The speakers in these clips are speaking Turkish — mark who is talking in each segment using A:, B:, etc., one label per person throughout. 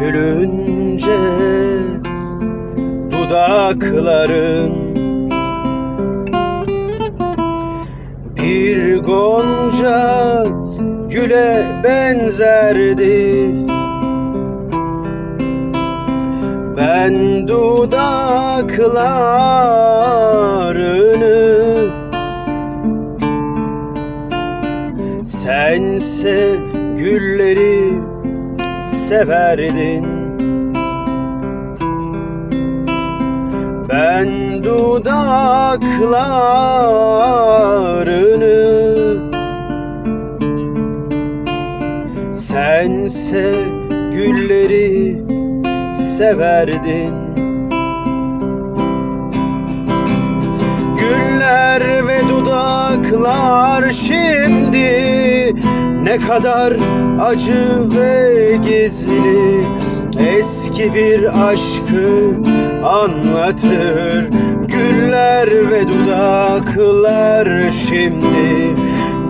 A: Gülünce dudakların Bir gonca güle benzerdi. Ben dudaklarını Sense gülleri severdin. Ben dudaklarını Sense gülleri severdin. Güller ve dudaklar şimdi ne kadar acı ve gizli Eski bir aşkı anlatır. Güller ve dudaklar şimdi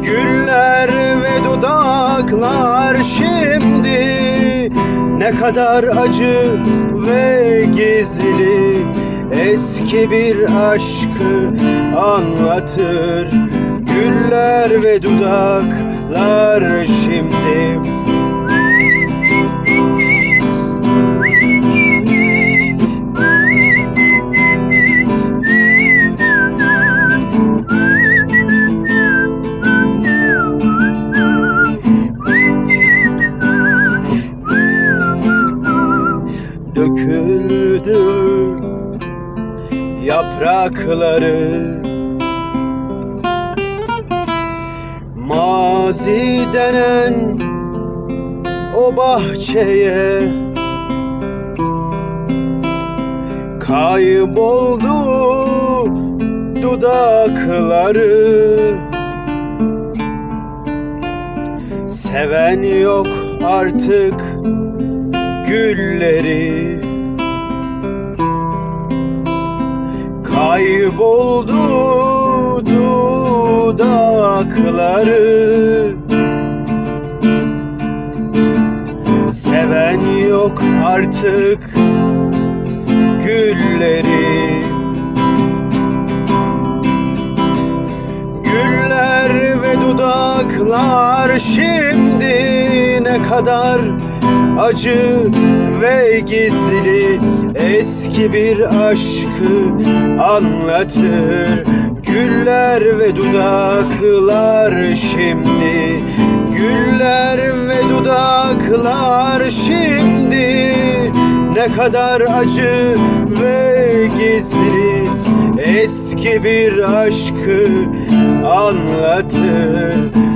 A: Güller ve dudaklar şimdi. Ne kadar acı ve gizli Eski bir aşkı anlatır. Güller ve dudaklar şimdi. Döküldü yaprakları Mazi denen o bahçeye Kayboldu dudakları. Seven yok artık gülleri. Kayboldu dudakları. Seven yok artık gülleri. Güller ve dudaklar şimdi ne kadar acı ve gizli. Eski bir aşkı anlatır Güller ve dudaklar şimdi. Güller ve dudaklar şimdi. Ne kadar acı ve gizli Eski bir aşkı anlatır